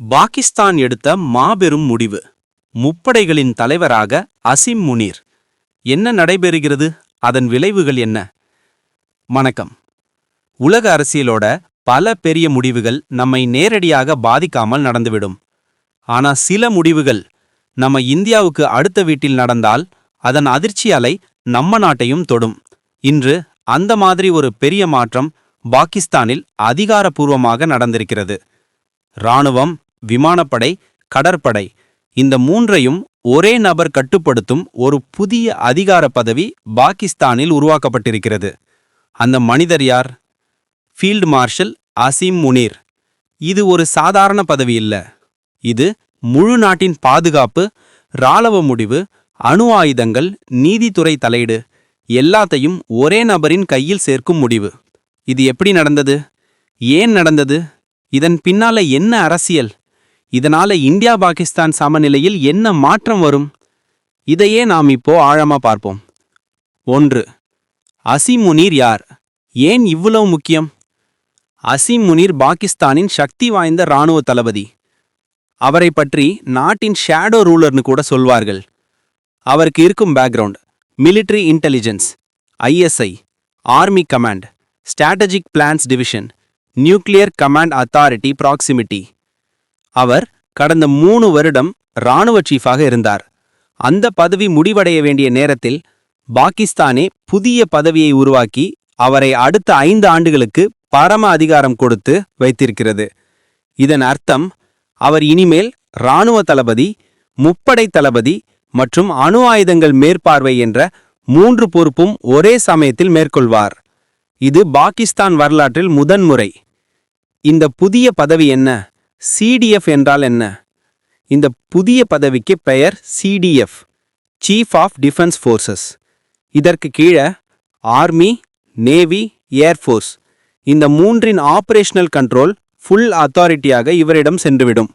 பாகிஸ்தான் எடுத்த மாபெரும் முடிவு. முப்படைகளின் தலைவராக அசிம் முனீர். என்ன நடைபெறுகிறது? அதன் விளைவுகள் என்ன? வணக்கம். உலக அரசியலோட பல பெரிய முடிவுகள் நம்மை நேரடியாக பாதிக்காமல் நடந்துவிடும். ஆனா சில முடிவுகள் நம்ம இந்தியாவுக்கு அடுத்த வீட்டில் நடந்தால் அதன் அதிர்ச்சி அலை நம்ம நாட்டையும் தொடும். இன்று அந்த மாதிரி ஒரு பெரிய மாற்றம் பாகிஸ்தானில் அதிகாரப்பூர்வமாக நடந்திருக்கிறது. இராணுவம் விமானப்படை கடற்படை இந்த மூன்றையும் ஒரே நபர் கட்டுப்படுத்தும் ஒரு புதிய அதிகார பதவி பாகிஸ்தானில் உருவாக்கப்பட்டிருக்கிறது. அந்த மனிதர் யார்? ஃபீல்ட் மார்ஷல் அசீம் முனீர் இது ஒரு சாதாரண பதவி இல்ல. இது முழு நாட்டின் பாதுகாப்பு இராணுவ முடிவு அணு ஆயுதங்கள் நீதித்துறை தலையீடு எல்லாத்தையும் ஒரே நபரின் கையில் சேர்க்கும் முடிவு. இது எப்படி நடந்தது? ஏன் நடந்தது? இதன் பின்னால என்ன அரசியல்? இதனால இந்தியா பாகிஸ்தான் சமநிலையில் என்ன மாற்றம் வரும்? இதையே நாம் இப்போ ஆழமா பார்ப்போம். ஒன்று அசீம் முனீர் யார்? ஏன் இவ்வளவு முக்கியம்? அசீம் முனீர் பாகிஸ்தானின் சக்தி வாய்ந்த இராணுவ தளபதி. அவரை பற்றி நாட்டின் ஷேடோ ரூலர்னு கூட சொல்வார்கள். அவருக்கு இருக்கும் background military intelligence ISI army command strategic plans division nuclear command authority proximity. அவர் கடந்த மூணு வருடம் இராணுவ சீஃபாக இருந்தார். அந்த பதவி முடிவடைய வேண்டிய நேரத்தில் பாகிஸ்தானே புதிய பதவியை உருவாக்கி அவரை அடுத்த ஐந்து ஆண்டுகளுக்கு பரம அதிகாரம் கொடுத்து வைத்திருக்கிறது. இதன் அர்த்தம் அவர் இனிமேல் இராணுவ தளபதி முப்படை தளபதி மற்றும் அணு ஆயுதங்கள் மேற்பார்வை என்ற மூன்று பொறுப்பும் ஒரே சமயத்தில் மேற்கொள்வார். இது பாகிஸ்தான் வரலாற்றில் முதன்முறை. இந்த புதிய பதவி என்ன? சிடிஎஃப் என்றால் என்ன? இந்த புதிய பதவிக்கு பெயர் CDF chief of defence forces இதற்கு கீழே ஆர்மி நேவி ஏர்ஃபோர்ஸ் இந்த மூன்றின் ஆபரேஷனல் கண்ட்ரோல் ஃபுல் அத்தாரிட்டியாக இவரிடம் சென்றுவிடும்.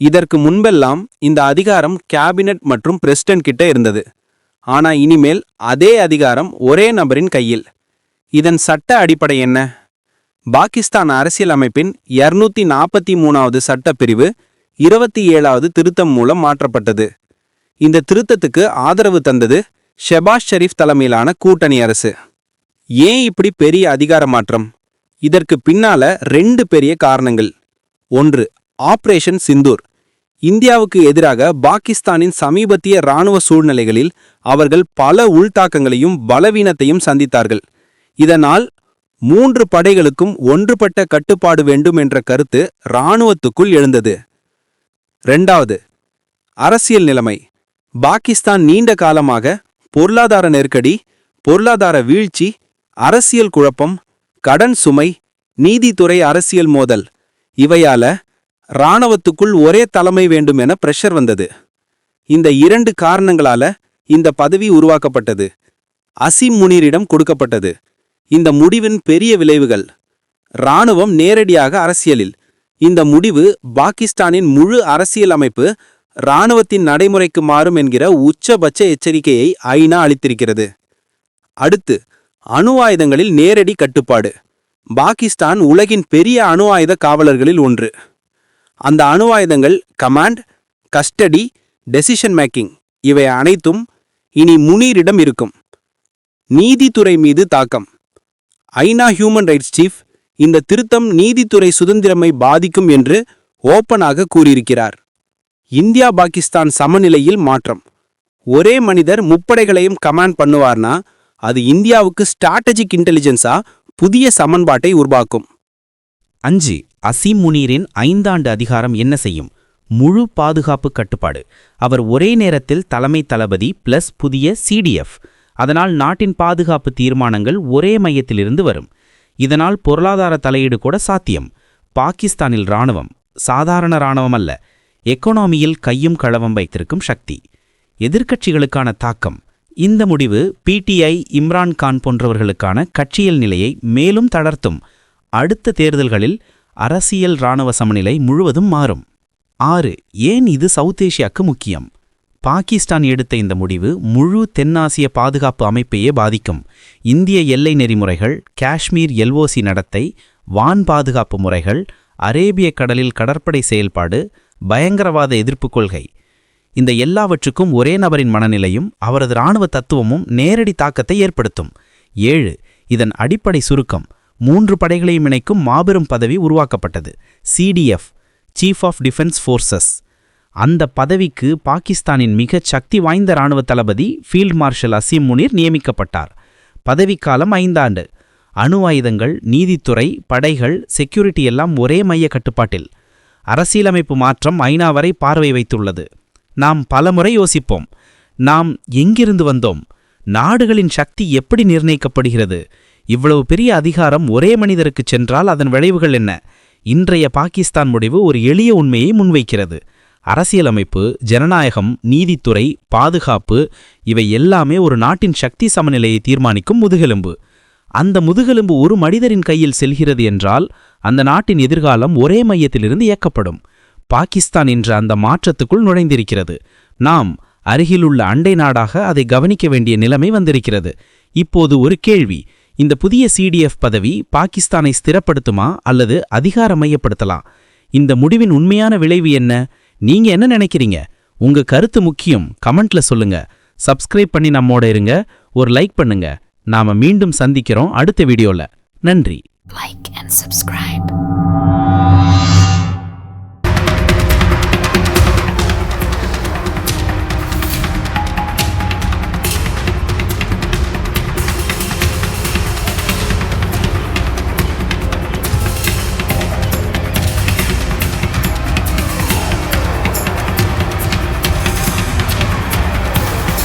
இதற்கு முன்பெல்லாம் இந்த அதிகாரம் கேபினட் மற்றும் பிரசிடென்ட் கிட்ட இருந்தது. ஆனால் இனிமேல் அதே அதிகாரம் ஒரே நபரின் கையில். இதன் சட்ட அடிப்படை என்ன? பாகிஸ்தான் அரசியலமைப்பின் இருநூத்தி நாற்பத்தி மூணாவது சட்டப்பிரிவு இருபத்தி ஏழாவது திருத்தம் மூலம் மாற்றப்பட்டது. இந்த திருத்தத்துக்கு ஆதரவு தந்தது ஷெபாஸ் ஷெரீப் தலைமையிலான கூட்டணி அரசு. ஏன் இப்படி பெரிய அதிகார மாற்றம்? இதற்கு பின்னால ரெண்டு பெரிய காரணங்கள். ஒன்று ஆப்ரேஷன் சிந்தூர். இந்தியாவுக்கு எதிராக பாகிஸ்தானின் சமீபத்திய இராணுவ சூழ்நிலைகளில் அவர்கள் பல உள்தாக்கங்களையும் பலவீனத்தையும் சந்தித்தார்கள். இதனால் மூன்று படைகளுக்கும் ஒன்றுபட்ட கட்டுப்பாடு வேண்டும் என்ற கருத்து இராணுவத்துக்குள் எழுந்தது. ரெண்டாவது அரசியல் நிலைமை. பாகிஸ்தான் நீண்ட காலமாக பொருளாதார நெருக்கடி பொருளாதார வீழ்ச்சி அரசியல் குழப்பம் கடன் சுமை நீதித்துறை அரசியல் மோதல் இவையால இராணுவத்துக்குள் ஒரே தலைமை வேண்டும் என பிரஷர் வந்தது. இந்த இரண்டு காரணங்களால இந்த பதவி உருவாக்கப்பட்டது. அசிம் முனீரிடம் கொடுக்கப்பட்டது. இந்த முடிவின் பெரிய விளைவுகள். இராணுவம் நேரடியாக அரசியலில். இந்த முடிவு பாகிஸ்தானின் முழு அரசியல் அமைப்பு இராணுவத்தின் நடைமுறைக்கு மாறும் என்கிற உச்சபட்ச எச்சரிக்கையை ஐநா அளித்திருக்கிறது. அடுத்து அணு ஆயுதங்களில் நேரடி கட்டுப்பாடு. பாகிஸ்தான் உலகின் பெரிய அணு ஆயுத காவலர்களில் ஒன்று. அந்த அணு ஆயுதங்கள் கமாண்ட் கஸ்டடி டெசிஷன் மேக்கிங் இவை அனைத்தும் இனி முனீரிடம் இருக்கும். நீதித்துறை மீது தாக்கம். ஐநா ஹியூமன் ரைட்ஸ் சீஃப் இந்த திருத்தம் நீதித்துறை சுதந்திரமை பாதிக்கும் என்று ஓப்பனாக கூறியிருக்கிறார். இந்தியா பாகிஸ்தான் சமநிலையில் மாற்றம். ஒரே மனிதர் முப்படைகளையும் கமாண்ட் பண்ணுவார்னா அது இந்தியாவுக்கு ஸ்ட்ராட்டஜிக் இன்டெலிஜென்ஸா புதிய சமன்பாட்டை உருவாக்கும். அஞ்சு அசீம் முனீரின் ஐந்தாண்டு அதிகாரம் என்ன செய்யும்? முழு பாதுகாப்பு கட்டுப்பாடு. அவர் ஒரே நேரத்தில் தலைமை தளபதி பிளஸ் புதிய சிடிஎஃப் அதனால் நாட்டின் பாதுகாப்பு தீர்மானங்கள் ஒரே மையத்திலிருந்து வரும். இதனால் பொருளாதார தலையீடு கூட சாத்தியம். பாகிஸ்தானில் இராணுவம் சாதாரண இராணுவம் அல்ல எக்கனாமியில் கையும் களவம் வைத்திருக்கும் சக்தி. எதிர்க்கட்சிகளுக்கான தாக்கம். இந்த முடிவு பிடிஐ இம்ரான் கான் போன்றவர்களுக்கான கட்சியல் நிலையை மேலும் தளர்த்தும். அடுத்த தேர்தல்களில் அரசியல் இராணுவ சமநிலை முழுவதும் மாறும். ஆறு ஏன் இது சவுத் ஏஷியாவுக்கு முக்கியம்? பாகிஸ்தான் எடுத்த இந்த முடிவு முழு தென்னாசிய பாதுகாப்பு அமைப்பையே பாதிக்கும். இந்திய எல்லை நெறிமுறைகள் காஷ்மீர் எல்ஓசி நடத்தை வான் பாதுகாப்பு முறைகள் அரேபிய கடலில் கடற்படை செயல்பாடு பயங்கரவாத எதிர்ப்பு கொள்கை. இந்த எல்லாவற்றுக்கும் ஒரே நபரின் மனநிலையும் அவரது இராணுவ தத்துவமும் நேரடி தாக்கத்தை ஏற்படுத்தும். ஏழு இதன் அடிப்படை சுருக்கம் மூன்று படைகளையும் இணைக்கும் மாபெரும் பதவி உருவாக்கப்பட்டது. CDF chief of defence forces அந்த பதவிக்கு பாகிஸ்தானின் மிகச் சக்தி வாய்ந்த இராணுவ தளபதி ஃபீல்ட் மார்ஷல் அசீம் முனீர் நியமிக்கப்பட்டார். பதவிக்காலம் ஐந்தாண்டு. அணு ஆயுதங்கள் நீதித்துறை படைகள் செக்யூரிட்டி எல்லாம் ஒரே மைய கட்டுப்பாட்டில். அரசியலமைப்பு மாற்றம் ஐநா வரை பார்வை வைத்துள்ளது. நாம் பலமுறை யோசிப்போம். நாம் எங்கிருந்து வந்தோம்? நாடுகளின் சக்தி எப்படி நிர்ணயிக்கப்படுகிறது? இவ்வளவு பெரிய அதிகாரம் ஒரே மனிதருக்கு சென்றால் அதன் விளைவுகள் என்ன? இன்றைய பாகிஸ்தான் முடிவு ஒரு எளிய உண்மையை முன்வைக்கிறது. அரசியலமைப்பு ஜனநாயகம் நீதித்துறை பாதுகாப்பு இவை எல்லாமே ஒரு நாட்டின் சக்தி சமநிலையை தீர்மானிக்கும் முதுகெலும்பு. அந்த முதுகெலும்பு ஒரு மனிதரின் கையில் செல்கிறது என்றால் அந்த நாட்டின் எதிர்காலம் ஒரே மையத்திலிருந்து இயக்கப்படும். பாகிஸ்தான் என்ற அந்த மாற்றத்துக்குள் நுழைந்திருக்கிறது. நாம் அருகிலுள்ள அண்டை நாடாக அதை கவனிக்க வேண்டிய நிலைமை வந்திருக்கிறது. இப்போது ஒரு கேள்வி இந்த புதிய சிடிஎஃப் பதவி பாகிஸ்தானை ஸ்திரப்படுத்துமா அல்லது அதிகார மையப்படுத்தலாம்? இந்த முடிவின் உண்மையான விளைவு என்ன? நீங்க என்ன நினைக்கிறீங்க? உங்க கருத்து முக்கியம் கமெண்ட்ல சொல்லுங்க. சப்ஸ்கிரைப் பண்ணி நம்மோட இருங்க. ஒரு லைக் பண்ணுங்க. நாம மீண்டும் சந்திக்கிறோம் அடுத்த வீடியோல. நன்றி. Like and subscribe